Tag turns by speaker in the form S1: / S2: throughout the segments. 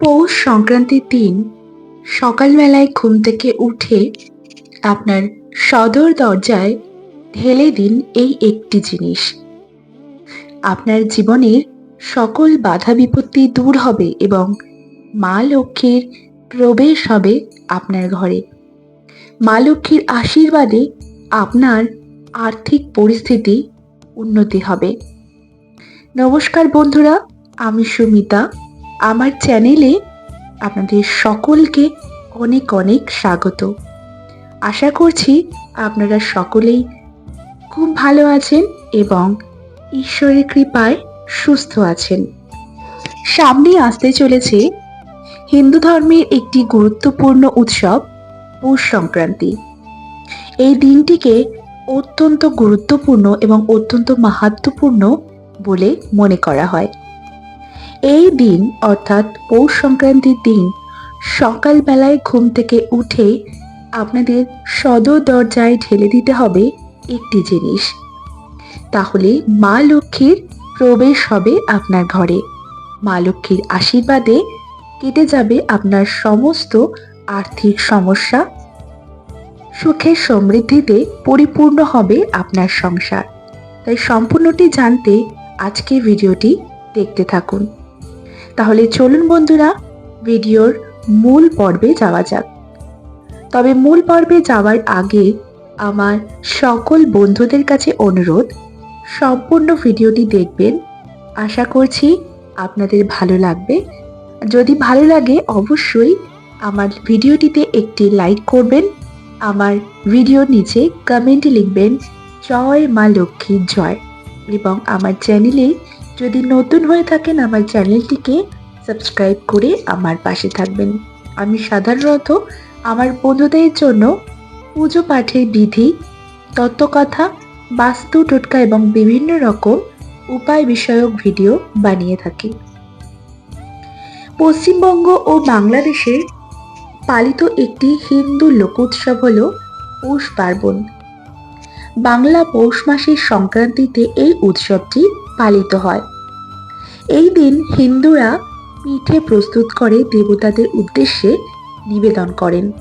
S1: পৌষ সংক্রান্তির দিন সকালবেলায় ঘুম থেকে উঠে আপনার সদর দরজায় ঢেলে দিন এই একটি জিনিস। আপনার জীবনের সকল বাধা বিপত্তি দূর হবে এবং মা লক্ষ্মীর প্রবেশ হবে আপনার ঘরে। মা লক্ষ্মীর আশীর্বাদে আপনার আর্থিক পরিস্থিতি উন্নতি হবে। নমস্কার বন্ধুরা, আমি সুমিতা। আমার চ্যানেলে আপনাদের সকলকে অনেক অনেক স্বাগত। আশা করছি আপনারা সকলেই খুব ভালো আছেন এবং ঈশ্বরের কৃপায় সুস্থ আছেন। সামনে আসতে চলেছে হিন্দু ধর্মের একটি গুরুত্বপূর্ণ উৎসব, পৌষ সংক্রান্তি। এই দিনটিকে অত্যন্ত গুরুত্বপূর্ণ এবং অত্যন্ত মাহাত্মপূর্ণ বলে মনে করা হয়। এই দিন, অর্থাৎ পৌষ সংক্রান্তির দিন, সকালবেলায় ঘুম থেকে উঠে আপনাদের সদর দরজায় ঢেলে দিতে হবে একটি জিনিস। তাহলে মা লক্ষ্মীর প্রবেশ হবে আপনার ঘরে। মা লক্ষ্মীর আশীর্বাদে কেটে যাবে আপনার সমস্ত আর্থিক সমস্যা। সুখের সমৃদ্ধিতে পরিপূর্ণ হবে আপনার সংসার। তাই সম্পূর্ণটি জানতে আজকে ভিডিওটি দেখতে থাকুন। তাহলে চলুন বন্ধুরা, ভিডিওর মূল পর্বে যাওয়া যাক। তবে মূল পর্বে যাওয়ার আগে আমার সকল বন্ধুদের কাছে অনুরোধ, সম্পূর্ণ ভিডিওটি দেখবেন। আশা করছি আপনাদের ভালো লাগবে। যদি ভালো লাগে অবশ্যই আমার ভিডিওটিতে একটি লাইক করবেন, আমার ভিডিওর নিচে কমেন্টে লিখবেন, জয় মা লক্ষ্মীর জয় এবং আমার চ্যানেলে যদি নতুন হয়ে থাকেন আমার চ্যানেলটিকে সাবস্ক্রাইব করে আমার পাশে থাকবেন। আমি সাধারণত আমার বন্ধুদের জন্য পুজো পাঠের বিধি, তত্ত্বকথা, বাস্তু টোটকা এবং বিভিন্ন রকম উপায় বিষয়ক ভিডিও বানিয়ে থাকি। পশ্চিমবঙ্গ ও বাংলাদেশের পালিত একটি হিন্দু লোকোৎসব হল পৌষ পার্বণ। বাংলা পৌষ মাসের সংক্রান্তিতে এই উৎসবটি পালিত হয়। এই দিন হিন্দুরা পিঠে প্রস্তুত করে দেবতাদের উদ্দেশ্যে নিবেদন করেন।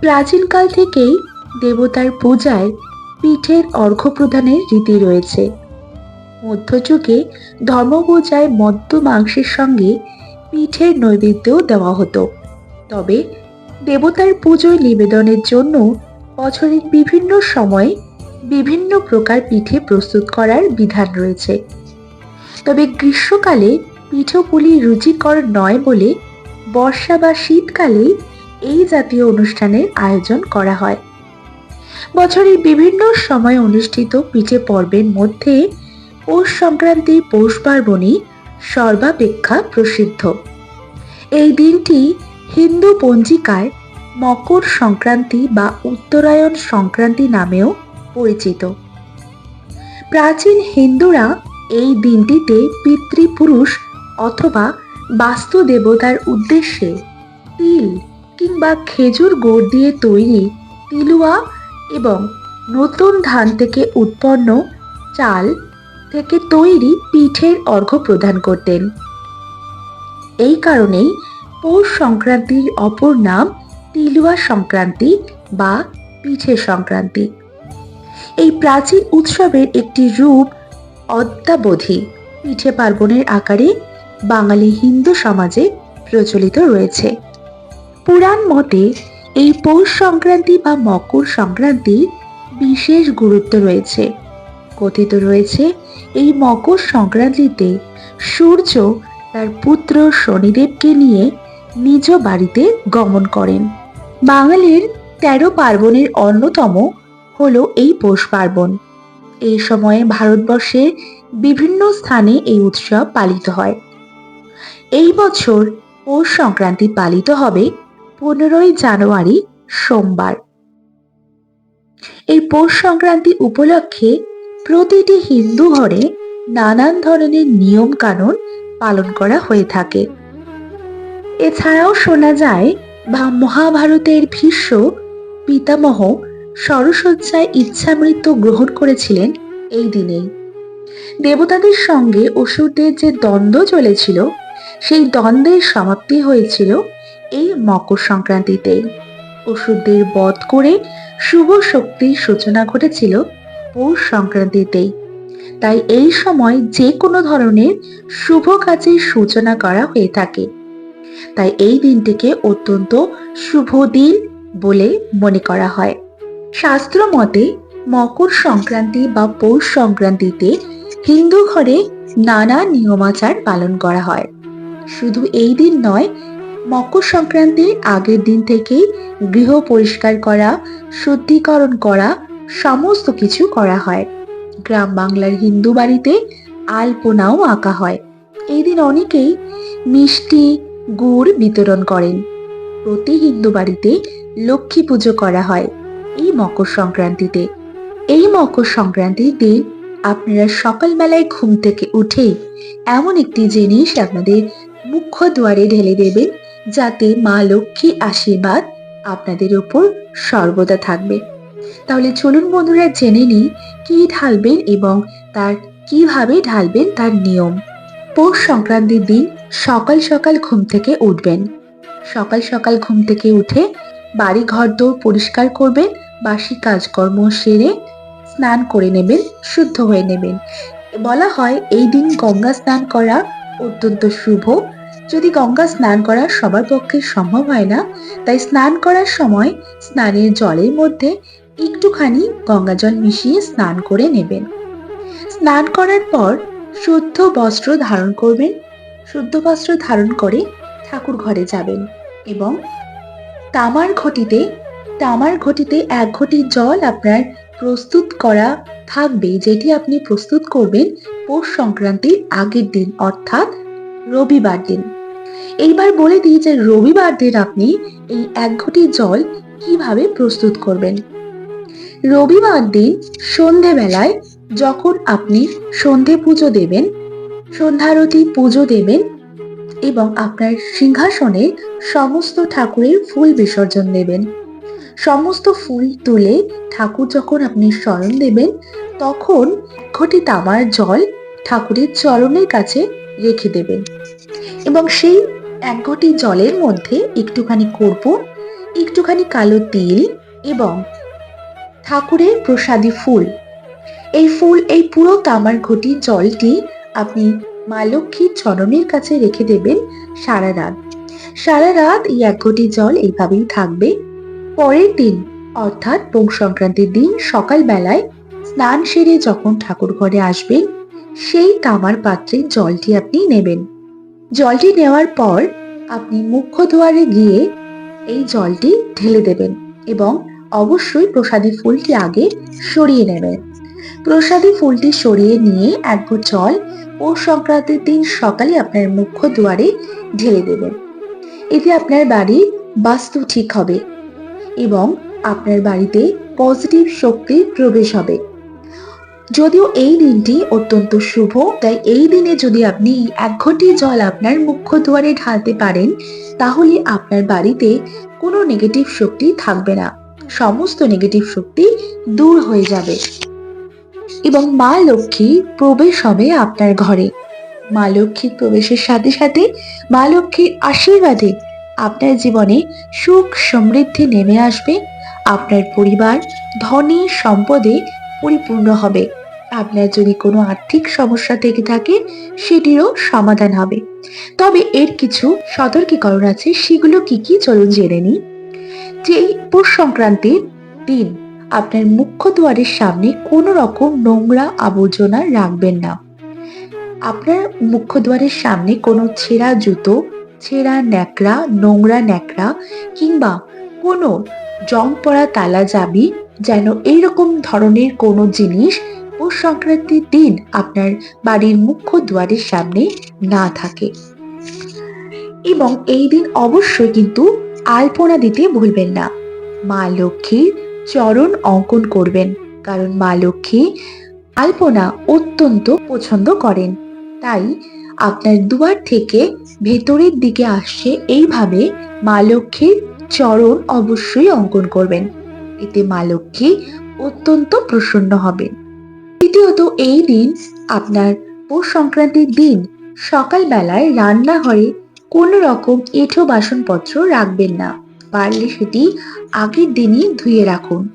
S1: প্রাচীনকাল থেকেই দেবতার পূজায় পিঠের অর্ঘ্য প্রদানের রীতি রয়েছে। মধ্যযুগে ধর্মপূজায় মদ্য মাংসের সঙ্গে পিঠের নৈবেদ্যও দেওয়া হতো। তবে দেবতার পুজোয় নিবেদনের জন্য বছরের বিভিন্ন সময়ে বিভিন্ন প্রকার পিঠে প্রস্তুত করার বিধান রয়েছে। তবে গ্রীষ্মকালে পিঠোপুলি রুচিকর নয় বলে বর্ষা বা শীতকালে এই জাতীয় অনুষ্ঠানের আয়োজন করা হয়। বছরের বিভিন্ন সময় অনুষ্ঠিত পিঠে পর্বের মধ্যে পৌষ সংক্রান্তি, পৌষ পার্বণই সর্বাপেক্ষা প্রসিদ্ধ। এই দিনটি হিন্দু পঞ্জিকায় মকর সংক্রান্তি বা উত্তরায়ণ সংক্রান্তি নামেও পরিচিত। প্রাচীন হিন্দুরা এই দিনটিতে পিতৃপুরুষ অথবা বাস্তু দেবতার উদ্দেশ্যে তিল কিংবা খেজুর গুড় দিয়ে তৈরি তিলুয়া এবং নতুন ধান থেকে উৎপন্ন চাল থেকে তৈরি পিঠের অর্ঘ্য প্রদান করতেন। এই কারণেই পৌষ সংক্রান্তির অপর নাম তিলুয়া সংক্রান্তি বা পিঠে সংক্রান্তি। এই প্রাচীন উৎসবের একটি রূপ অদ্যাবধি পিঠে পার্বণের আকারে বাঙালি হিন্দু সমাজে প্রচলিত রয়েছে। পুরাণ মতে এই পৌষ সংক্রান্তি বা মকর সংক্রান্তির বিশেষ গুরুত্ব রয়েছে। কথিত রয়েছে, এই মকর সংক্রান্তিতে সূর্য তার পুত্র শনিদেবকে নিয়ে নিজ বাড়িতে গমন করেন। বাঙালির তেরো পার্বণের অন্যতম হলো এই পৌষ পার্বণ। এই সময়ে ভারতবর্ষের বিভিন্ন স্থানে এই উৎসব পালিত হয়। এই বছর পৌষ সংক্রান্তি পালিত হবে পনেরোই জানুয়ারি সোমবার। এই পৌষ সংক্রান্তি উপলক্ষে প্রতিটি হিন্দু ঘরে নানান ধরনের নিয়ম কানুন পালন করা হয়ে থাকে। এছাড়াও শোনা যায়, বা মহাভারতের ভীষ্ম, পিতামহ সরসজ্জায় ইচ্ছামৃত্যু গ্রহণ করেছিলেন এই দিনেই। দেবতাদের সঙ্গে অসুরদের যে দ্বন্দ্ব চলেছিল, সেই দ্বন্দ্বের সমাপ্তি হয়েছিল এই মকর সংক্রান্তিতেই অসুরদের বধ করে শুভ শক্তির সূচনা ঘটেছিল পৌষ সংক্রান্তিতেই তাই এই সময় যে কোনো ধরনের শুভ কাজের সূচনা করা হয়ে থাকে। তাই এই দিনটিকে অত্যন্ত শুভ দিন বলে মনে করা হয়। শাস্ত্র মতে মকর সংক্রান্তি বা পৌষ সংক্রান্তিতে হিন্দু ঘরে নানা নিয়মাচার পালন করা হয়। শুধু এই দিন নয়, মকর সংক্রান্তির আগের দিন থেকেই গৃহ পরিষ্কার করা, শুদ্ধিকরণ করা, সমস্ত কিছু করা হয়। গ্রাম বাংলার হিন্দু বাড়িতে আলপনাও আঁকা হয়। এই দিন অনেকেই মিষ্টি, গুড় বিতরণ করেন। প্রতি হিন্দু বাড়িতে লক্ষ্মী পুজো করা হয়। এই মকর সংক্রান্তিতে। এই মকর সংক্রান্তির দিন আপনারা সকালবেলায় ঘুম থেকে উঠেই এমন একটি জিনিস আপনাদের মুখ্য দুয়ারে ঢেলে দেবেন যাতে মা লক্ষ্মী আশীর্বাদ আপনাদের উপর সর্বদা থাকবে। তাহলে চলুন বন্ধুরা জেনে নিই, কি ঢালবেন এবং তার কীভাবে ঢালবেন তার নিয়ম। পৌষ সংক্রান্তির দিন সকাল সকাল ঘুম থেকে উঠবেন। সকাল সকাল ঘুম থেকে উঠে বাড়ি ঘর দৌড় পরিষ্কার করবেন বাসি কাজকর্ম সেরে স্নান করে নেবেন, শুদ্ধ হয়ে নেবেন। বলা হয়, এই দিন গঙ্গা স্নান করা অত্যন্ত শুভ। যদি গঙ্গা স্নান করা সবার পক্ষে সম্ভব হয় না, তাই স্নান করার সময় স্নানের জলের মধ্যে একটুখানি গঙ্গা জল মিশিয়ে স্নান করে নেবেন। স্নান করার পর শুদ্ধ বস্ত্র ধারণ করবেন। শুদ্ধ বস্ত্র ধারণ করে ঠাকুর ঘরে যাবেন এবং তামার ঘটিতে তামার ঘটিতে এক ঘটি জল আপনার প্রস্তুত করা থাকবে, যেটি আপনি প্রস্তুত করবেন পৌষ সংক্রান্তির আগের দিন, অর্থাৎ রবিবার দিন। এইবার বলে দিই যে রবিবার দিন আপনি এই এক ঘটি জল কীভাবে প্রস্তুত করবেন। রবিবার দিন সন্ধেবেলায় যখন আপনি সন্ধে পুজো দেবেন, সন্ধ্যারতি পুজো দেবেন এবং আপনার সিংহাসনে সমস্ত ঠাকুরের ফুল বিসর্জন দেবেন। সমস্ত ফুল তুলে ঠাকুর যখন আপনি স্মরণ দেবেন, তখন ঘটি তামার জল ঠাকুরের চরণের কাছে রেখে দেবেন। এবং সেই এক ঘটি জলের মধ্যে একটুখানি কর্পূর একটুখানি কালো তিল এবং ঠাকুরের প্রসাদী ফুল। এই ফুল, এই পুরো তামার ঘটি জলটি আপনি মা লক্ষ্মীর চরণের কাছে রেখে দেবেন সারা রাত। সারা রাত এই এক ঘটি জল এইভাবেই থাকবে। পরের দিন, অর্থাৎ পৌষ সংক্রান্তির দিন সকালবেলায়, স্নান সেরে যখন ঠাকুর ঘরে আসবেন, সেই তামার পাত্রে জলটি আপনি নেবেন। জলটি নেওয়ার পর আপনি মুখ্য দুয়ারে গিয়ে এই জলটি ঢেলে দেবেন এবং অবশ্যই প্রসাদী ফুলটি আগে সরিয়ে নেবেন। প্রসাদী ফুলটি সরিয়ে নিয়ে এক জল পৌষ সংক্রান্তির দিন সকালে আপনার মুখ্য দুয়ারে ঢেলে দেবেন। এতে আপনার বাড়ির বাস্তু ঠিক হবে। এবং আপনার বাড়িতে পজিটিভ শক্তির প্রবেশ হবে। যদিও এই দিনটি অত্যন্ত শুভ, তাই এই দিনে যদি আপনি এক ঘটি জল আপনার মুখ্য দুয়ারে ঢালতে পারেন, তাহলে আপনার বাড়িতে কোনো নেগেটিভ শক্তি থাকবে না। সমস্ত নেগেটিভ শক্তি দূর হয়ে যাবে। এবং মা লক্ষ্মী প্রবেশ হবে আপনার ঘরে। মা লক্ষ্মীর প্রবেশের সাথে সাথে মা লক্ষ্মীর আশীর্বাদে আপনার জীবনে সুখ সমৃদ্ধি নেমে আসবে, আপনার পরিবার ধনী সম্পদে পরিপূর্ণ হবে। আপনার যদি কোনো আর্থিক সমস্যা থেকে থাকে, সেটিরও সমাধান হবে। তবে এর কিছু সতর্কীকরণ আছে, সেগুলো কি কি চলুন জেনে নিই। যে পৌষ সংক্রান্তির দিন, আপনার মুখ্য দুয়ারের সামনে কোনো রকম নোংরা আবর্জনা রাখবেন না। আপনার মুখ্য দুয়ারের সামনে কোনো ছেঁড়া জুতো ছেঁড়া ন্যাকড়া, নোংরা ন্যাকড়া কিংবা কোনো জং পড়া তালা যাবি যেন এইরকম ধরনের কোনো জিনিস পৌষ সংক্রান্তির দিন আপনার বাড়ির মুখ্য দুয়ারের সামনে না থাকে। এবং এই দিন অবশ্যই কিন্তু আলপনা দিতে ভুলবেন না। মা লক্ষ্মীর চরণ অঙ্কন করবেন, কারণ মা লক্ষ্মী আলপনা অত্যন্ত পছন্দ করেন। তাই আপনার দুয়ার থেকে ভেতরের দিকে আসছে এইভাবে মা লক্ষ্মীর চরণ অবশ্যই অঙ্কন করবেন। এতে মা লক্ষ্মী অত্যন্ত প্রসন্ন হবেন। দ্বিতীয়ত, এই দিন আপনার পৌষ সংক্রান্তির দিন সকালবেলায় রান্নাঘরে কোনো রকম এঁঠো বাসনপত্র রাখবেন না। পারলে সেটি আগের দিনই ধুয়ে রাখুন।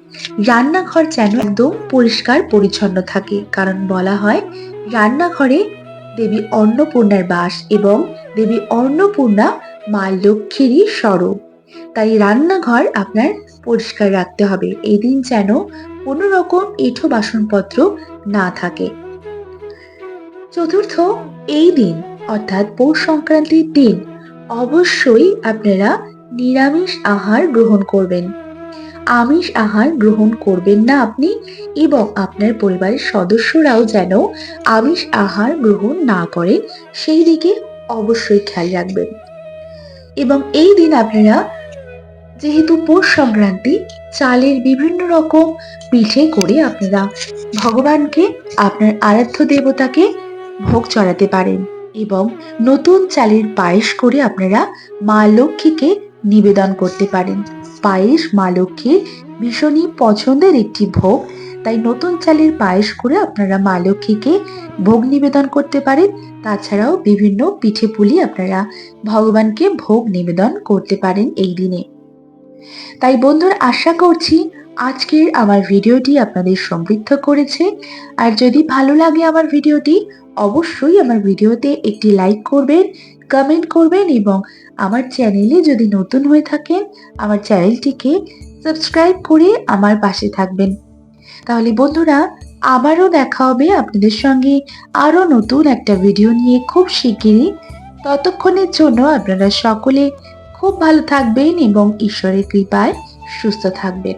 S1: রান্নাঘর যেন একদম পরিষ্কার পরিচ্ছন্ন থাকে। কারণ বলা হয়, রান্নাঘরে দেবী অন্নপূর্ণার বাস এবং দেবী অন্নপূর্ণা মা লক্ষ্মীরই স্বরূপ। তাই রান্নাঘর আপনার পরিষ্কার রাখতে হবে। এই দিন যেন কোনো রকম এঁঠো বাসনপত্র না থাকে। চতুর্থ, এই দিন, অর্থাৎ পৌষ সংক্রান্তির দিন, অবশ্যই আপনারা নিরামিষ আহার গ্রহণ করবেন। আমিষ আহার গ্রহণ করবেন না আপনি এবং আপনার পরিবারের সদস্যরাও যেন আমিষ আহার গ্রহণ না করে, সেই দিকে অবশ্যই খেয়াল রাখবেন। এবং এই দিন আপনারা যেহেতু পৌষ সংক্রান্তি, চালের বিভিন্ন রকম পিঠে করে আপনারা ভগবানকে, আপনার আরাধ্য দেবতাকে ভোগ চড়াতে পারেন এবং নতুন চালের পায়েস করে আপনারা মা লক্ষ্মীকে নিবেদন করতে পারেন। পায়েস মা লক্ষ্মীর ভীষণই পছন্দের একটি ভোগ। তাই নতুন চালের পায়েস করে আপনারা মা লক্ষ্মীকে ভোগ নিবেদন করতে পারেন। তাছাড়াও বিভিন্ন পিঠে পুলি আপনারা ভগবানকে ভোগ নিবেদন করতে পারেন এই দিনে। তাই বন্ধুরা, আশা করছি আজকের আমার ভিডিওটি আপনাদের সমৃদ্ধ করেছে। আর যদি ভালো লাগে আমার ভিডিওটি, অবশ্যই আমার ভিডিওতে একটি লাইক করবেন। কমেন্ট করবেন এবং আমার চ্যানেলে যদি নতুন হয়ে থাকেন, আমার চ্যানেলটিকে সাবস্ক্রাইব করে আমার পাশে থাকবেন। তাহলে বন্ধুরা, আবারও দেখা হবে আপনাদের সঙ্গে আরও নতুন একটা ভিডিও নিয়ে খুব শিগগিরই। ততক্ষণের জন্য আপনারা সকলে খুব ভালো থাকবেন এবং ঈশ্বরের কৃপায় সুস্থ থাকবেন।